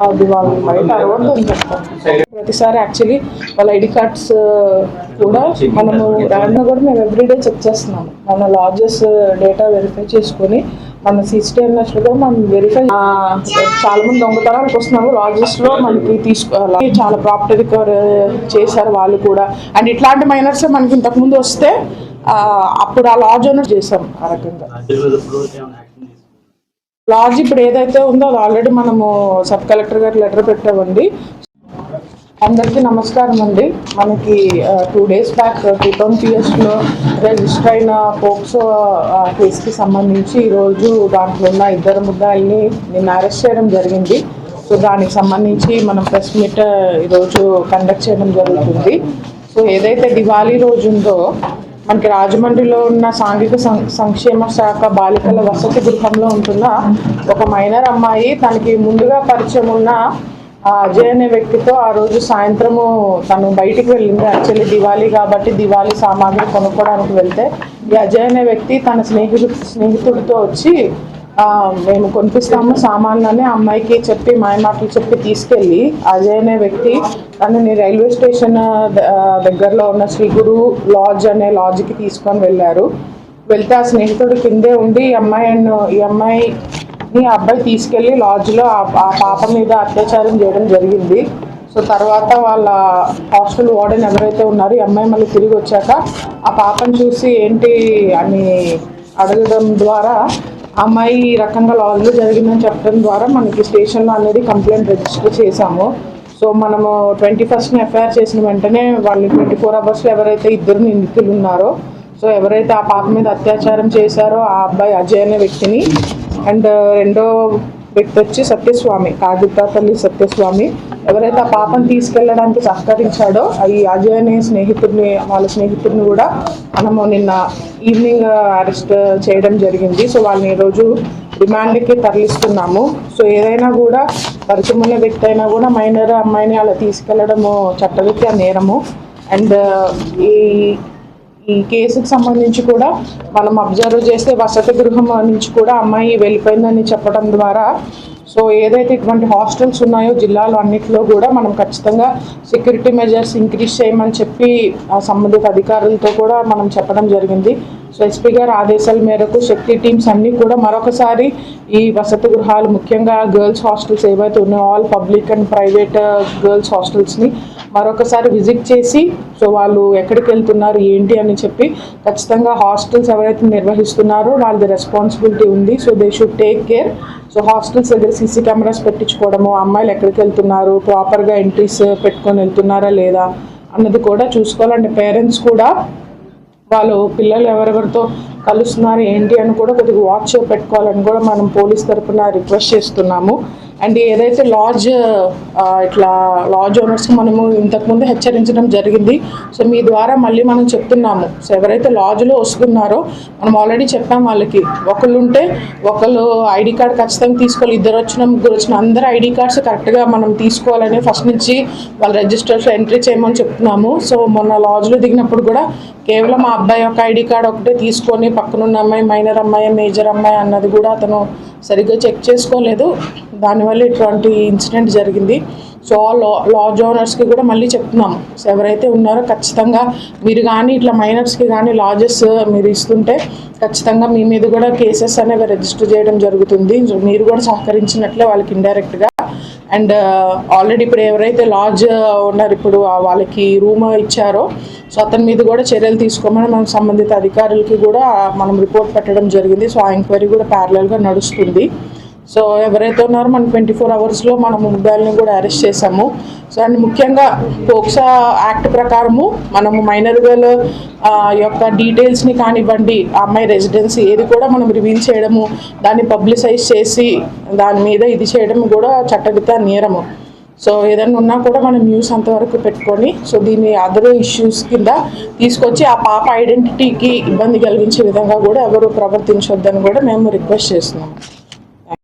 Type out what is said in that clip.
అది వాళ్ళు బయట అరవద్దు అని చెప్తాం ప్రతిసారి యాక్చువల్లీ వాళ్ళ ఐడి కార్డ్స్ కూడా మనము రాను కూడా మేము ఎవ్రీడే చెక్ చేస్తున్నాము. మన లాడ్జెస్ డేటా వెరిఫై చేసుకొని మన సిస్టమ్ కూడా మనం వెరిఫై చాలా మంది దొంగతనాలకు వస్తున్నారు. లాడ్జెస్లో మనకి తీసుకోవాలి చాలా ప్రాపర్టీ రికవర్ చేశారు వాళ్ళు కూడా. అండ్ ఇట్లాంటి మైనర్స్ మనకి ఇంతకు ముందు వస్తే అప్పుడు ఆ లాడ్జ్ ఓనర్ చేసాం ఆ రకంగా. లాడ్జ్ ఇప్పుడు ఏదైతే ఉందో అది ఆల్రెడీ మనము సబ్ కలెక్టర్ గారు లెటర్ పెట్టామండి. అందరికీ నమస్కారం అండి. మనకి two days back two twenty లో రిజిస్టర్ అయిన పోక్సో కేసుకి సంబంధించి ఈరోజు దాంట్లో ఉన్న ఇద్దరు ముద్దాయిల్ని నిన్న అరెస్ట్ చేయడం జరిగింది. సో దానికి సంబంధించి మనం ప్రెస్ మీట్ ఈరోజు కండక్ట్ చేయడం జరుగుతుంది. సో ఏదైతే దివాళీ రోజు ఉందో మనకి రాజమండ్రిలో ఉన్న సాంఘిక సం- సంక్షేమ శాఖ బాలికల వసతి గృహంలో ఉంటున్న ఒక మైనర్ అమ్మాయి తనకి ముందుగా పరిచయం ఉన్న అజయ్ అనే వ్యక్తితో ఆ రోజు సాయంత్రము తను బయటికి వెళ్ళింది. యాక్చువల్లీ దివాళీ కాబట్టి దివాళీ సామాగ్రి కొనుక్కోవడానికి వెళ్తే ఈ అజయ్ అనే వ్యక్తి తన స్నేహితు స్నేహితుడితో వచ్చి మేము కొనిపిస్తాము సామాన్లు అని అమ్మాయికి చెప్పి మాయమాటలు చెప్పి తీసుకెళ్ళి అజయ్ అనే వ్యక్తి తనని రైల్వే స్టేషన్ దగ్గరలో ఉన్న శ్రీగురు లాడ్జ్ అనే లాడ్జ్కి తీసుకొని వెళ్ళారు. వెళ్తే ఆ స్నేహితుడు కిందే ఉండి ఈ అమ్మాయి అండ్ ఈ అమ్మాయి మీ ఆ అబ్బాయి తీసుకెళ్ళి లాడ్జ్లో ఆ పాప మీద అత్యాచారం చేయడం జరిగింది. సో తర్వాత వాళ్ళ హాస్టల్ వార్డెన్ ఎవరైతే ఉన్నారో ఈ అమ్మాయి మళ్ళీ తిరిగి వచ్చాక ఆ పాపను చూసి ఏంటి అని అడగడం ద్వారా అమ్మాయి ఈ రకంగా లాజ్లో జరిగిందని చెప్పడం ద్వారా మనకి స్టేషన్లో అనేది కంప్లైంట్ రిజిస్టర్ చేశాము. సో మనము ట్వంటీ ఫస్ట్ని ఎఫ్ఐఆర్ చేసిన వెంటనే వాళ్ళు ట్వంటీ ఫోర్ అవర్స్లో ఎవరైతే ఇద్దరు నిందితులు ఉన్నారో సో ఎవరైతే ఆ పాప మీద అత్యాచారం చేశారో ఆ అబ్బాయి అజయ్ అనే వ్యక్తిని అండ్ రెండో వ్యక్తి వచ్చి సత్యస్వామి కాగితాపల్లి సత్యస్వామి. ఎవరైతే ఆ పాపను తీసుకెళ్ళడానికి సహకరించాడో ఈ అజయ్ అనే స్నేహితుడిని వాళ్ళ స్నేహితుడిని కూడా మనము నిన్న ఈవినింగ్ అరెస్ట్ చేయడం జరిగింది. సో వాళ్ళని ఈరోజు రిమాండ్కి తరలిస్తున్నాము. సో ఏదైనా కూడా పరిచయం ఉన్న వ్యక్తి అయినా కూడా మైనర్ అమ్మాయిని అలా తీసుకెళ్ళడము చట్టరీత్యా నేరము. అండ్ ఈ ఈ కేసుకు సంబంధించి కూడా మనం అబ్జర్వ్ చేస్తే వసతి గృహం నుంచి కూడా అమ్మాయి వెళ్ళిపోయిందని చెప్పడం ద్వారా సో ఏదైతే ఇటువంటి హాస్టల్స్ ఉన్నాయో జిల్లాలో అన్నింటిలో కూడా మనం ఖచ్చితంగా సెక్యూరిటీ మెజర్స్ ఇంక్రీజ్ చేయమని చెప్పి సంబంధిత అధికారులతో కూడా మనం చెప్పడం జరిగింది. సో ఎస్పీ గారి ఆదేశాల మేరకు శక్తి టీమ్స్ అన్నీ కూడా మరొకసారి ఈ వసతి గృహాలు ముఖ్యంగా గర్ల్స్ హాస్టల్స్ ఏవైతే ఉన్నాయో all public and private girls హాస్టల్స్ని మరొకసారి విజిట్ చేసి సో వాళ్ళు ఎక్కడికి వెళ్తున్నారు ఏంటి అని చెప్పి ఖచ్చితంగా హాస్టల్స్ ఎవరైతే నిర్వహిస్తున్నారో వాళ్ళది రెస్పాన్సిబిలిటీ ఉంది. So they should take care so hostels దగ్గర సీసీ కెమెరాస్ పెట్టించుకోవడము అమ్మాయిలు ఎక్కడికి వెళ్తున్నారు ప్రాపర్గా ఎంట్రీస్ uh, పెట్టుకొని వెళ్తున్నారా లేదా అన్నది కూడా చూసుకోవాలంటే పేరెంట్స్ కూడా వాళ్ళు పిల్లలు ఎవరెవరితో కలుస్తున్నారు ఏంటి అని కూడా కొద్దిగా వాచ్ పెట్టుకోవాలని కూడా మనం పోలీస్ తరఫున రిక్వెస్ట్ చేస్తున్నాము. అండ్ ఏదైతే లాడ్జ్ ఇట్లా లాడ్జ్ ఓనర్స్ మనము ఇంతకుముందు హెచ్చరించడం జరిగింది. సో మీ ద్వారా మళ్ళీ మనం చెప్తున్నాము. సో ఎవరైతే లాడ్జ్లో వస్తున్నారో మనం ఆల్రెడీ చెప్పాం వాళ్ళకి. ఒకళ్ళు ఉంటే ఒకళ్ళు ఐడి కార్డ్ ఖచ్చితంగా తీసుకోవాలి. ఇద్దరు వచ్చిన ముగ్గురు వచ్చిన అందరు ఐడి కార్డ్స్ కరెక్ట్గా మనం తీసుకోవాలని ఫస్ట్ నుంచి వాళ్ళ రిజిస్టర్స్ ఎంట్రీ చేయమని చెప్తున్నాము. సో మొన్న లాడ్జ్లో దిగినప్పుడు కూడా కేవలం ఆ అబ్బాయి యొక్క ఐడి కార్డ్ ఒకటే తీసుకొని పక్కనున్న అమ్మాయి మైనర్ అమ్మాయి మేజర్ అమ్మాయి అన్నది కూడా అతను సరిగ్గా చెక్ చేసుకోలేదు. దానివల్ల ఇటువంటి ఇన్సిడెంట్ జరిగింది. సో లా లాడ్జ్ ఓనర్స్కి కూడా మళ్ళీ చెప్తున్నాము ఎవరైతే ఉన్నారో ఖచ్చితంగా మీరు కానీ ఇట్లా మైనర్స్కి కానీ లాజెస్ మీరు ఇస్తుంటే ఖచ్చితంగా మీ మీద కూడా కేసెస్ అనేవి రిజిస్టర్ చేయడం జరుగుతుంది. సో మీరు కూడా సహకరించినట్లే వాళ్ళకి ఇండైరెక్ట్గా. అండ్ ఆల్రెడీ ఇప్పుడు ఎవరైతే లాడ్జ్ ఉన్నారు ఇప్పుడు వాళ్ళకి రూమ్ ఇచ్చారో సో అతని మీద కూడా చర్యలు తీసుకోమని మనం సంబంధిత అధికారులకి కూడా మనం రిపోర్ట్ పెట్టడం జరిగింది. సో ఆ ఎంక్వైరీ కూడా ప్యారలల్గా నడుస్తుంది. సో ఎవరైతే ఉన్నారో మనం ట్వంటీ ఫోర్ అవర్స్లో మనం మొబైల్ని కూడా అరెస్ట్ చేసాము సో అండ్ ముఖ్యంగా పోక్సా యాక్ట్ ప్రకారము మనము మైనర్ గర్ల్ యొక్క డీటెయిల్స్ని కానివ్వండి ఆ అమ్మాయి రెసిడెన్సీ ఏది కూడా మనం రివీల్ చేయడము దాన్ని పబ్లిసైజ్ చేసి దాని మీద ఇది చేయడం కూడా చట్టరీత్యా నేరము. సో ఏదైనా ఉన్నా కూడా మనం న్యూస్ అంతవరకు పెట్టుకొని సో దీన్ని అదర్ ఇష్యూస్ కింద తీసుకొచ్చి ఆ పాప ఐడెంటిటీకి ఇబ్బంది కలిగించే విధంగా కూడా ఎవరు ప్రవర్తించొద్దని కూడా మేము రిక్వెస్ట్ చేస్తున్నాము.